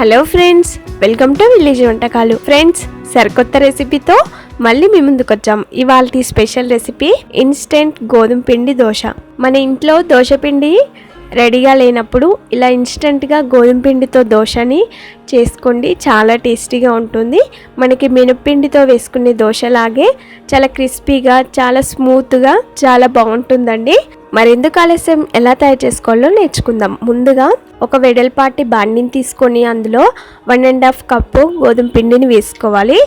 Hello friends welcome to village వంటకాలు. Friends సరికొత్త రెసిపీతో మళ్ళీ మీ ముందుకొచ్చాం ఇవాళ స్పెషల్ రెసిపీ ఇన్స్టెంట్ గోధుమ పిండి దోశ. మన ఇంట్లో దోశ పిండి రెడీగా లేనప్పుడు ఇలా ఇన్స్టెంట్గా గోధుమ పిండితో దోశని చేసుకోండి. చాలా టేస్టీగా ఉంటుంది. మనకి మినప్పిండితో వేసుకునే దోశలాగే చాలా క్రిస్పీగా చాలా స్మూత్గా చాలా బాగుంటుందండి. మరెందుకు ఆలస్యం? ఎలా తయారు చేసుకోవాలో నేర్చుకుందాం. ముందుగా ఒక వెడల్పాటి బాండిని తీసుకొని అందులో వన్ అండ్ హాఫ్ కప్పు గోధుమ పిండిని వేసుకోవాలి.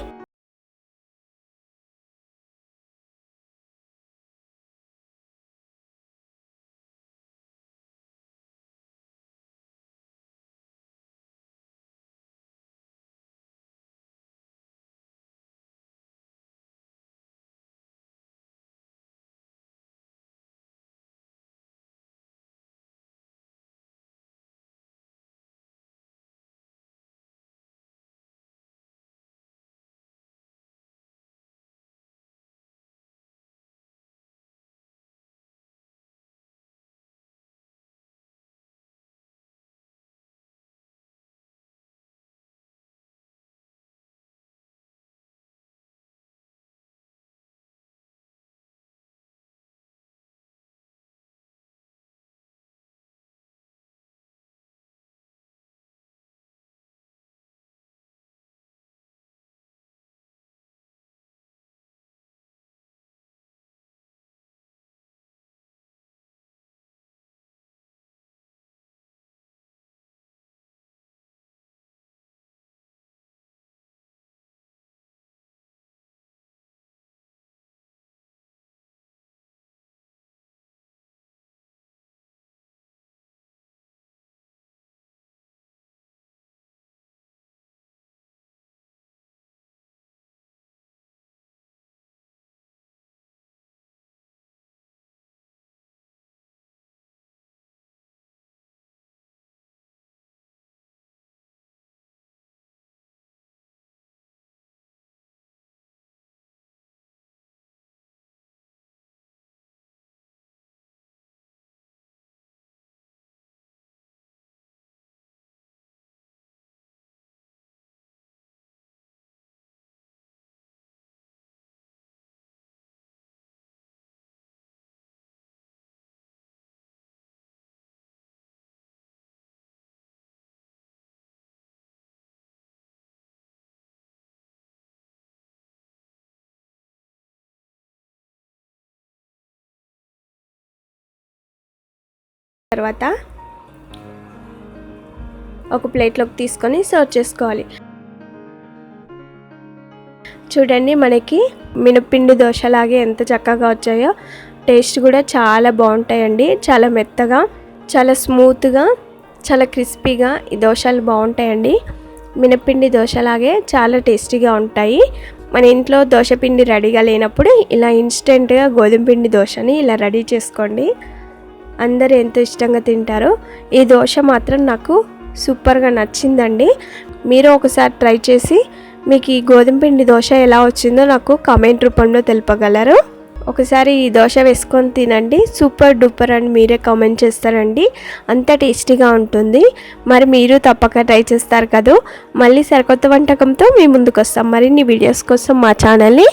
తర్వాత ఒక ప్లేట్లోకి తీసుకొని సర్వ్ చేసుకోవాలి. చూడండి మనకి మినపిండి దోశలాగే ఎంత చక్కగా వచ్చాయో. టేస్ట్ కూడా చాలా బాగుంటాయండి. చాలా మెత్తగా చాలా స్మూత్గా చాలా క్రిస్పీగా ఈ దోశలు బాగుంటాయండి. మినపిండి దోశలాగే చాలా టేస్టీగా ఉంటాయి. మన ఇంట్లో దోశపిండి రెడీగా లేనప్పుడు ఇలా ఇన్స్టెంట్గా గోధుమ పిండి దోశని ఇలా రెడీ చేసుకోండి. అందరూ ఎంతో ఇష్టంగా తింటారు ఈ దోశ మాత్రం నాకు సూపర్గా నచ్చిందండి. మీరు ఒకసారి ట్రై చేసి మీకు ఈ గోధుమ పిండి దోశ ఎలా వచ్చిందో నాకు కామెంట్ రూపంలో తెలుపగలరు. ఒకసారి ఈ దోశ వేసుకొని తినండి. సూపర్ డూపర్ అని మీరే కామెంట్ చేస్తారండి. అంత టేస్టీగా ఉంటుంది. మరి మీరు తప్పక ట్రై చేస్తారు కదా. మళ్ళీ సరికొత్త వంటకంతో మీ ముందుకు వస్తాం. మరిన్ని వీడియోస్ కోసం మా ఛానల్ని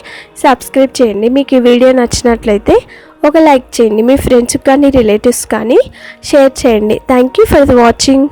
సబ్స్క్రైబ్ చేయండి. మీకు ఈ వీడియో నచ్చినట్లయితే ఒక లైక్ చేయండి. మీ ఫ్రెండ్స్కి కానీ రిలేటివ్స్ కానీ షేర్ చేయండి. Thank you for the watching.